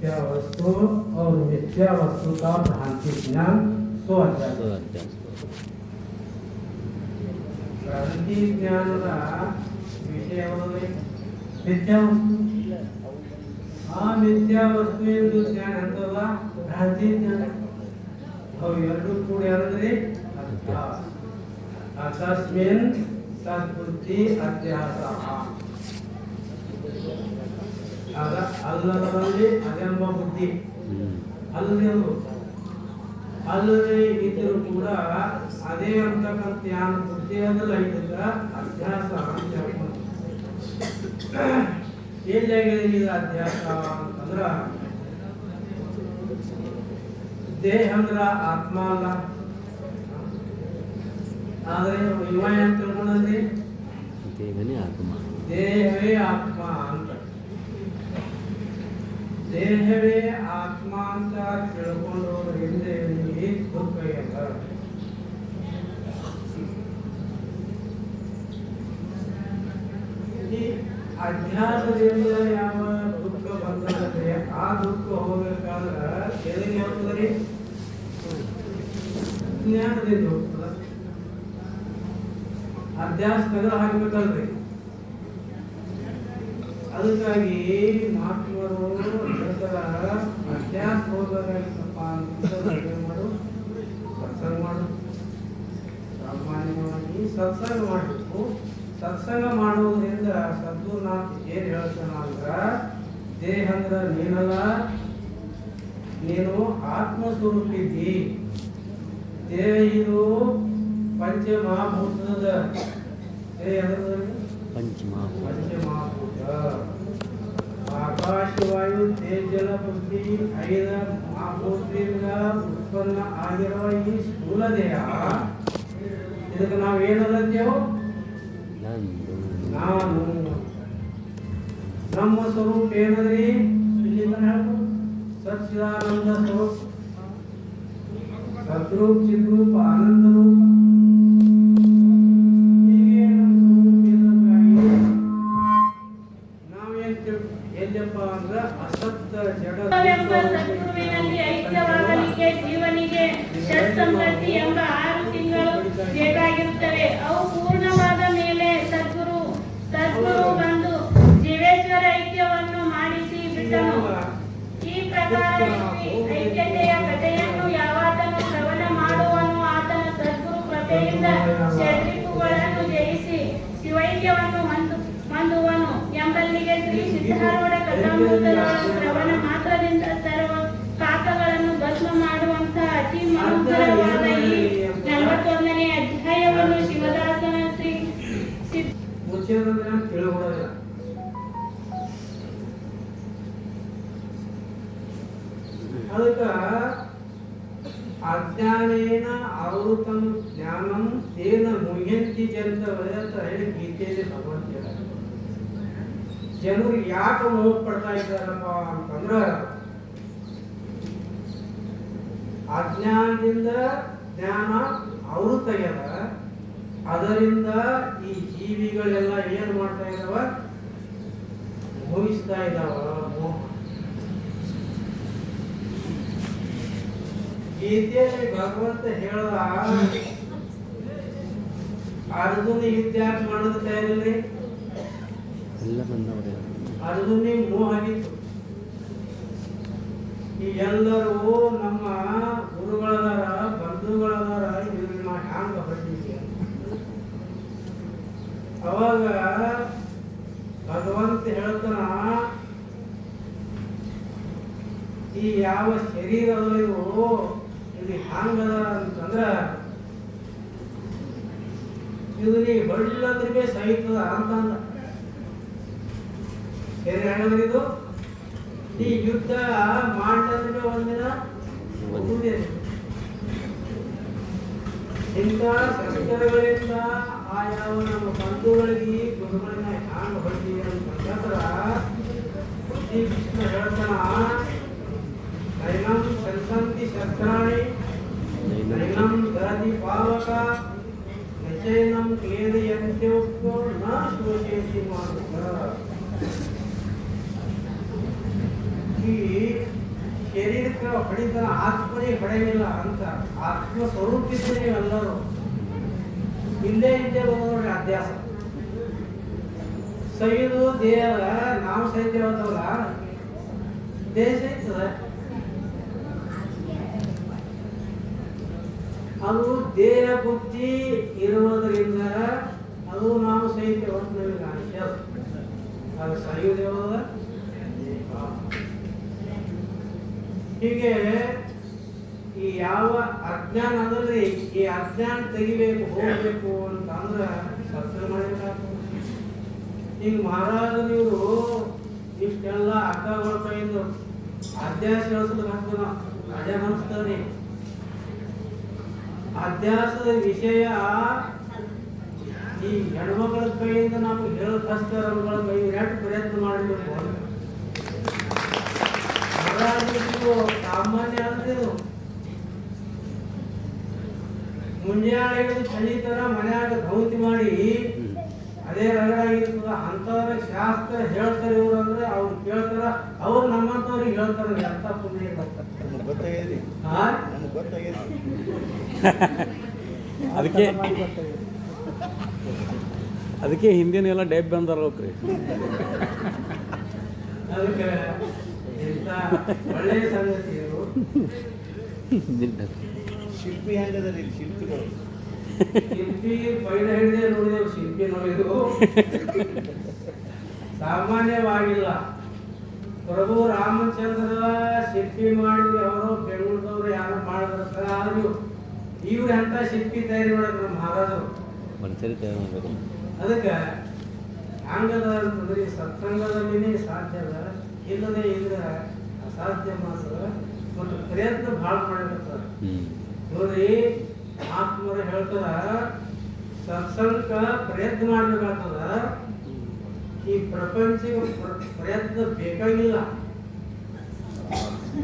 मिथ्या वस्तु और मिथ्या वस्तु का भ्रांति ज्ञान सो अध्यास भ्रांति ज्ञान का विषय ಯಾವುದು? ಮಿಥ್ಯಾ ವಸ್ತು ಆ ಮಿಥ್ಯಾ ವಸ್ತು ಎಂದು ಜ್ಞಾನ ಅಂತಲ್ಲ ಭ್ರಾಂತಿ ಜ್ಞಾನ ಅವು ಎರಡು ಕೂಡ ಅಂದ್ರೆ ಅಧ್ಯಾಸ ಅಕಸ್ಮಿನ್ ಸದ್ಬುದ್ಧಿ ಅಧ್ಯಾಸ ಆಗ ಅಲ್ಲದರಲ್ಲಿ ಅದೆಂಬ ಬುದ್ಧಿ. ಅಲ್ಲದೆಂಬು ಅಲ್ಲದೆ ಇದ್ದರೂ ಕೂಡ ಅದೇ ಅಂತಕ್ಕಂಥ ಜ್ಞಾನ ಬುದ್ಧಿಯಾಗಲ್ಲ ಇದ್ದ ಅಧ್ಯಾಸ ಅಂತ ಎಲ್ಲಾಗಿದೆ ಇದು ಅಂತಂದ್ರ ದೇಹ ಅಂದ್ರ ಆತ್ಮ ಅಲ್ಲ. ಆದ್ರೆ ಇವ ಏನ್ ತಿಳ್ಕೊಂಡಂದ್ರೆ? ದೇಹವೇ ಆತ್ಮ ಅಂತ. ದೇಹವೇ ಆತ್ಮ ಅಂತ ತಿಳ್ಕೊಂಡವರಿಂದ ನಿಮಗೆ ದುಃಖ ಇಲ್ಲ ಈ ಅಧ್ಯಾಸದಿಂದ ಯಾವ ದುಃಖ ಬಂದರೆ ಆ ದುಃಖ ಹೋಗ್ಬೇಕಾದ್ರೆ ಎಲ್ಲಿಗೆ ಹೋಗ್ತದ್ರಿ ಜ್ಞಾನದಿಂದ ಹೋಗ್ತದ. ಅಧ್ಯಾಸ ತೆಗೆದು ಹಾಕ್ಬೇಕಲ್ರಿ ಅದಕ್ಕಾಗಿ ಹೋಗಬೇಕಾಗಿತ್ತಪ್ಪ ಅಂತಂದ್ರೆ ಮಾಡು ಸತ್ಸಂಗ ಮಾಡು. ಸಾಮಾನ್ಯವಾಗಿ ಸತ್ಸಂಗ ಮಾಡಬೇಕು. ಸತ್ಸಂಗ ಮಾಡುವುದರಿಂದ ಸದ್ಗುರುನಾಥ್ ಏನ್ ಹೇಳ್ತಾನ ಅಂದ್ರ ದೇಹ ಅಂದ್ರ ನೀನಲ್ಲ, ನೀನು ಆತ್ಮ ಸ್ವರೂಪಿದ್ದಿ ದೇಹ ಇದು ಪಂಚಮಹಾಭೂತದ ದೇಹ ಅಂದ್ರೆ ಆಕಾಶವಾಯು ತೇಜ ಜಲ ಪೃಥ್ವಿ ಐದ ಮಹಾಭೂತದಿಂದ ಉತ್ಪನ್ನ ಆಗಿರುವ ಈ ಸ್ಥೂಲ ದೇಹ ಇದಕ್ಕೆ ನಾವು ಏನಲ್ಲತ್ತೇವು ನಂದು ನಾನು ನಮ್ಮ ಸ್ವರೂಪ ಏನದ್ರಿ ಇಲ್ಲಿ ತನಕ ಹೇಳ್ಬೋದು. ಸಚ್ಚಿದಾನಂದ ಸ್ವರೂಪ ಸದ್ರೂಪ್ ಚಿದ್ರೂಪ ಶಿವೈಕ್ಯವನ್ನು ಹೊಂದು ಹೊಂದುವನು ಎಂಬಲ್ಲಿಗೆ ಶ್ರೀ ಸಿದ್ಧಾರೂಢ ಕಥಾಮೃತಗಳ ಶ್ರವಣ ಮಾತ್ರದಿಂದ ಸರ್ವ ಪಾಪಗಳನ್ನು ಭಸ್ಮ ಮಾಡುವಂತಹ ಅತಿ ಮಹೋತ್ತರವಾದ ಈ ನಲವತ್ತೊಂದನೇ ಅಧ್ಯಾಯವನ್ನು ಶಿವದಾಸನ ಶ್ರೀ ಅದಕ್ಕ ಅಜ್ಞಾನೇನ ಆವೃತಂ ಜ್ಞಾನಂ ತೇನ ಮುಹ್ಯಂತಿ ಜನರ ಅಂತ ಹೇಳಿ ಗೀತೆಯಲ್ಲಿ ಭಗವಂತ. ಜನರು ಯಾಕೆ ಮೋಹ ಪಡ್ತಾ ಇದ್ದಾರಪ್ಪ ಅಂತಂದ್ರ, ಅಜ್ಞಾನದಿಂದ ಜ್ಞಾನ ಆವೃತ ಆಗ್ಯದ ಅದರಿಂದ ಈ ಜೀವಿಗಳೆಲ್ಲ ಏನ್ ಮಾಡ್ತಾ ಇದಾವ ಮೋಹಿಸ್ತಾ ಇದಾವ ಗೀತೆಯಲ್ಲಿ ಭಗವಂತ ಹೇಳದ? ಅರ್ಜುನ ಯುದ್ಧಾಕ್ ಮಾಡೋದು ತಯಾರಿಲ್ರಿ? ಅರ್ಜುನಿ ಮೋಹಾಗಿತ್ತು ಈ ಎಲ್ಲರೂ ನಮ್ಮ ಗುರುಗಳದಾರ, ಬಂಧುಗಳದಾರ ಇವ್ರನ್ನ ನಾ ಹ್ಯಾಂಗ ಹೊರಟಿದ್ವಿ ಅವಾಗ ಭಗವಂತ ಹೇಳ್ತಾನ, ಈ ಯಾವ ಶರೀರ ಅದ ಇದು ಹ್ಯಾಂಗದ ಅಂತಂದ್ರ ಇದು ನೀ ಹೊಳ್ಳಂದ್ರೆ ಸಹಿತದ ಅಂತ ಅಂದ್ರೆ ಶರೀರ ಹೆಂಗದ ಇದು? ಈ ಯುದ್ಧ ಮಾಡ್ಲಂದ್ರೆ ಒಂದಿನ ಇಂತ ಇಂಥ ಸಂಸ್ಕಾರಗಳಿಂದ ಆಯಾವ ನಮ್ಮ ಬಂಧುಗಳಿಗೆ ಗುರುಗಳನ್ನ ಹ್ಯಾಂಗ ಬರ್ತೀವಿ ಅಂತಂದ್ರ ಶ್ರೀ ಕೃಷ್ಣ ಹೇಳ್ತಾನ ನೈನಂ ಸಂಸಂತಿ ಶಸ್ತ್ರಾಣಿ ನೈನಂ ದರತಿ ಪಾವಕ ನಿಚಯನಂ ಕ್ಲೇದಯಂತ್ಯೋಕ್ತೋ ನ ಶೋಚಯತಿ ಮಾನುಷ ಈ ಶರೀರಕ್ಕೆ ಹೊಡಿತಾನ ಆತ್ಮನೇ ಹೊಡೆಯಲಿಲ್ಲ ಅಂತ ಆತ್ಮ ಸ್ವರೂಪಿದ್ರೆ ನೀವೆಲ್ಲರೂ ಇಲ್ಲೇ ಇದ್ದೇ ನೋಡ್ರಿ ಅಧ್ಯಾಸ. ಸೈದು ದೇಹ ನಾವು ಸಹಿತ ಹೇಳ್ತಾವಲ್ಲ ದೇಹ ಅದು ದೇಹ ಬುದ್ಧಿ ಇರುವುದರಿಂದ ಅದು ನಾವು ಸಹಿತ ಅದು? ಹೀಗೆ ಈ ಯಾವ ಅಜ್ಞಾನ ಅದಲ್ರಿ ಈ ಅಜ್ಞಾನ ತೆಗಿಬೇಕು, ಹೋಗ್ಬೇಕು ಅಂತ ಅಂದ್ರ ಸತ್ಯ ಮಾಡಬೇಕು ಈಗ ಮಹಾರಾಜನಿವರು ಇಷ್ಟೆಲ್ಲ ಅಕ್ಕಗಳ ಕೈಯಿಂದ ಅಧ್ಯಾಸ ಹೇಳ್ಸೋದು ಅಧ್ಯಾಸದ ವಿಷಯ ಈ ಹೆಣ್ಮಕ್ಳ ಕೈಯಿಂದ ನಾವು ಹೇಳೋ ಕಷ್ಟಗಳ ಕೈ ಎಷ್ಟು ಪ್ರಯತ್ನ ಮಾಡಬೇಕು ಸಾಮಾನ್ಯ ಇದು. ಮುಂಜಾನೆ ಚಳಿ ತರ ಮನ್ಯಾಗ ಧೌತಿ ಮಾಡಿ ಅದೇ ರಗಡಾಗಿರ್ತದ ಅಂತವ್ರ ಶಾಸ್ತ್ರ ಹೇಳ್ತಾರೆ ಇವ್ರು ಅಂದ್ರೆ ಅವ್ರು ಕೇಳ್ತಾರ ಅವ್ರು ನಮ್ಮಂತವ್ರಿಗೆ ಹೇಳ್ತಾರ ಅಂತ ಗೊತ್ತಾಗೈತಿ? ನಮ್ಗೆ ಗೊತ್ತಾಗೈತಿ ಅದಕ್ಕೆ ಅದಕ್ಕೆ ಹಿಂದಿನ ಎಲ್ಲ ಡೇಬ್ ಬಂದಾರ ಇದು ಶಿಲ್ಪಿ ಹೆಂಗದಲ್ಲಿ ಶಿಲ್ಪಿಗಳು. ಶಿಲ್ಪಿ ಪೈಲ ಹಿಡಿದೇ ನೋಡಿದೆವು ಶಿಲ್ಪಿ ನೋಡಿದೆವು ಸಾಮಾನ್ಯವಾಗಿಲ್ಲ. ಪ್ರಭು ರಾಮಚಂದ್ರ ಶಿಲ್ಪಿ ಮಾಡಿದ್ರು ಅವರು ಬೆಂಗಳೂರದವ್ರು ಯಾರು ಮಾಡಿದ್ರೆ ಆದ್ರು ಇವ್ರು ಎಂತ ಶಿಲ್ಪಿ ತಯಾರಿ ಮಾಡಿದ್ರು ಮಹಾರಾಜರು? ಅದಕ್ಕೆ ಹ್ಯಾಂಗದ ಅಂತಂದ್ರೆ ಸತ್ಸಂಗದಲ್ಲಿ ಸತ್ಸಂಗದಲ್ಲಿನೇ ಸಾಧ್ಯ ಅದ ಇಲ್ಲದೆ ಇದ್ರೆ ಅಸಾಧ್ಯ ಮಾತ್ರ ಮತ್ತು ಪ್ರಯತ್ನ ಭಾಳ ಮಾಡಿರ್ತಾರೆ. ನೋಡ್ರಿ ನೋಡಿ ಹೇಳ್ತದ ಹೇಳ್ತಾರ ಸತ್ಸಂಗ ಪ್ರಯತ್ನ ಮಾಡ್ಬೇಕಾಗ್ತದ ಈ ಪ್ರಪಂಚಕ್ಕೆ ಪ್ರಯತ್ನ ಬೇಕಾಗಿಲ್ಲ.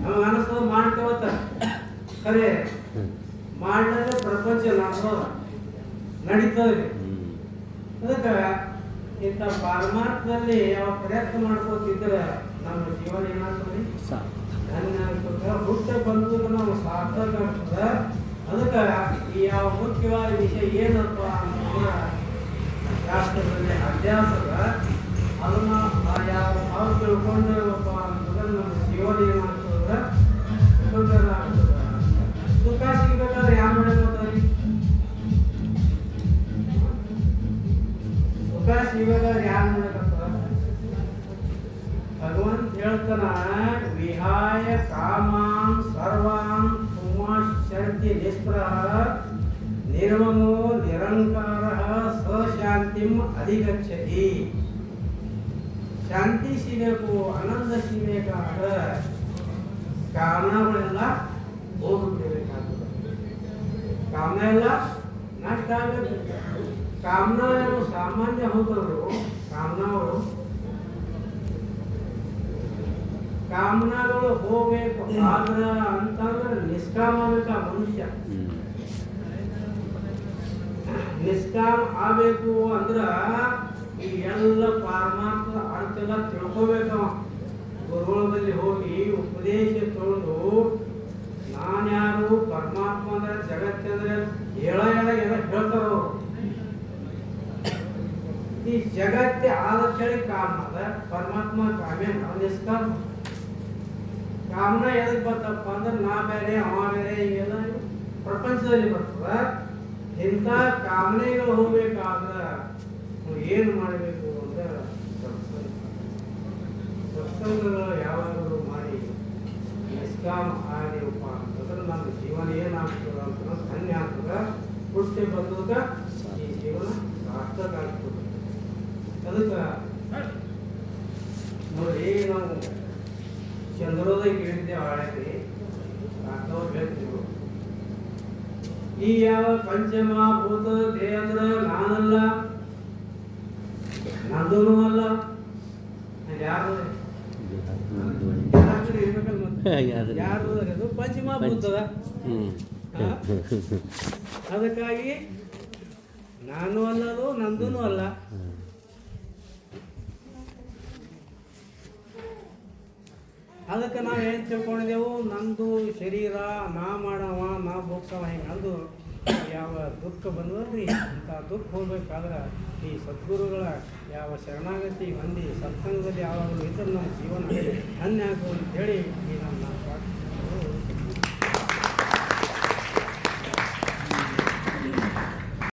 ನಮಗೆ ಅನಿಸ್ತದ ಮಾಡ್ತೇವತ್ತ ಖರೆ ಮಾಡಿದ್ರೆ ಪ್ರಪಂಚ ನಡೆಸೋದ ನಡೀತದೆ. ಅದಕ್ಕೆ ಇಂಥ ಪರಮಾರ್ಥದಲ್ಲಿ ಯಾವ ಪ್ರಯತ್ನ ಮಾಡ್ಕೋತಿದ್ರೆ ನಮ್ಮ ಜೀವನ ಏನಾಗ್ತದೆ? ಧನ್ಯ ಆಗ್ತದೆ ಹುಟ್ಟ ಬಂದು ನಾವು ಸಾರ್ಥಕ ಆಗ್ತದೆ. ಅದಕ್ಕೆ ಈ ಯಾವ ಮುಖ್ಯವಾದ ವಿಷಯ ಏನಪ್ಪ ಅಂತಂದ್ರೆ ಶಾಸ್ತ್ರದಲ್ಲಿ ಅಭ್ಯಾಸದ ಅದನ್ನ ಯಾವ ನಾವು ತಿಳ್ಕೊಂಡೇವಪ್ಪ ಅಂತಂದ್ರೆ ನಮ್ಮ ಜೀವನ ಏನಾಗ್ತದೆ ವಿಹಾಯ ಕಾಮಾನ್ ಸರ್ವಾನ್ ಪುಮಾಶಂತಿ ನಿಸ್ಪೃಹ ನಿರ್ಮಮೋ ನಿರಂಕಾರ ಸಶಾಂತಿಂ ಅಧಿಗಚ್ಚತಿ ಶಾಂತಿ ಸಿಗಬೇಕು ಆನಂದ ಸಿಗಬೇಕಾದ್ರೆ ಕಾಮನಗಳೆಲ್ಲ ಹೋಗ್ಬಿಡ್ಬೇಕಾಗ್ತದೆ ಕಾಮನ ಎಲ್ಲ ನಷ್ಟ ಆಗಬೇಕು ಕಾಮನ ಏನು ಸಾಮಾನ್ಯ ಹೋದವರು ಕಾಮನವರು ಕಾಮನಗಳು ಹೋಗ್ಬೇಕು. ಆದ್ರ ಅಂತಂದ್ರೆ ನಿಷ್ಕಾಮ ಮನುಷ್ಯ. ನಿಷ್ಕಾಮ ಆಗಬೇಕು ಅಂದ್ರ ಈ ಎಲ್ಲ ಪರಮಾತ್ಮ ಅರ್ಥೆಲ್ಲ ತಿಳ್ಕೊಬೇಕವ. ಗುರುಗಳಲ್ಲಿ ಹೋಗಿ ಉಪದೇಶ ತೊಳೆದು ನಾನ್ಯಾರು ಪರಮಾತ್ಮ ಅಂದ್ರೆ ಜಗತ್ತಂದ್ರೆ ಹೇಳ ಹೇಳ ಎಲ್ಲ ಹೇಳ್ತಾರ ಈ ಜಗತ್ತೆ ಆದ ಕಾಮ ಅದ ಪರಮಾತ್ಮ ಕಾಮ್ಯ ನಿಷ್ಕಾಮ. ಕಾಮನ ಎದಕ್ಕೆ ಬರ್ತಪ್ಪ ಅಂದ್ರೆ ನಾ ಬೇರೆ, ಅವ ಬೇರೆ ಹಿಂಗೆಲ್ಲ ಪ್ರಪಂಚದಲ್ಲಿ ಬರ್ತದ ಇಂಥ ಕಾಮನೆಗಳು ಹೋಗ್ಬೇಕಾದ್ರೆ ಏನು ಮಾಡಬೇಕು ಅಂತ ಸತ್ಸಂಗ ಸತ್ಸಂಗಗಳು ಯಾವಾಗಲೂ ಮಾಡಿ ನಿಷ್ಕಾಮ ಆಗಿರಪ್ಪ ಅಂತಂದ್ರೆ ನಮ್ಮ ಜೀವನ ಏನಾಗ್ತದ ಅಂತ ಧನ್ಯ ಆಗ್ತದ. ಹುಟ್ಟಿ ಬಂದಾಗ ಈ ಜೀವನ ಸಾರ್ಥಕ ಆಗ್ತದೆ. ಅದಕ್ಕೆ ನೋಡಿ, ನಾವು ಕೇಳಿದ್ದೆ ಹಾಳಾಗಿ ಆಗ್ತವ್ರು ಹೇಳ್ತೀವಿ. ಈ ಯಾವ ಪಂಚಮ ಭೂತ ದೇಹ ಅಂದ್ರ ನಾನಲ್ಲ. ನಂದೂನು ಅಲ್ಲ. ಅದ್ ಯಾರು? ಯಾರು? ಅದು ಪಂಚಮಹಾಭೂತದ. ಹ್ಞೂ ಅದಕ್ಕಾಗಿ ನಾನು ಅಲ್ಲದು ನಂದೂನು ಅಲ್ಲ. ಅದಕ್ಕೆ ನಾವು ಏನು ತಿಳ್ಕೊಂಡಿದ್ದೆವು, ನಂದು ಶರೀರ, ನಾ ಮಾಡವ, ನಾ ಭೋಗ್ಸವ ಹಿಂಗೆ ಅಂದು ಯಾವ ದುಃಖ ಬಂದದ್ರಿ ಅಂತ ದುಃಖ ಹೋಗ್ಬೇಕಾದ್ರೆ ಈ ಸದ್ಗುರುಗಳ ಯಾವ ಶರಣಾಗತಿ ಹೊಂದಿ, ಸತ್ಸಂಗದಲ್ಲಿ ಯಾವಾಗಲೂ ಇದ್ರೆ ನಮ್ಮ ಜೀವನ ಆಗು ಅಂತೇಳಿ ಈ ನಮ್ಮ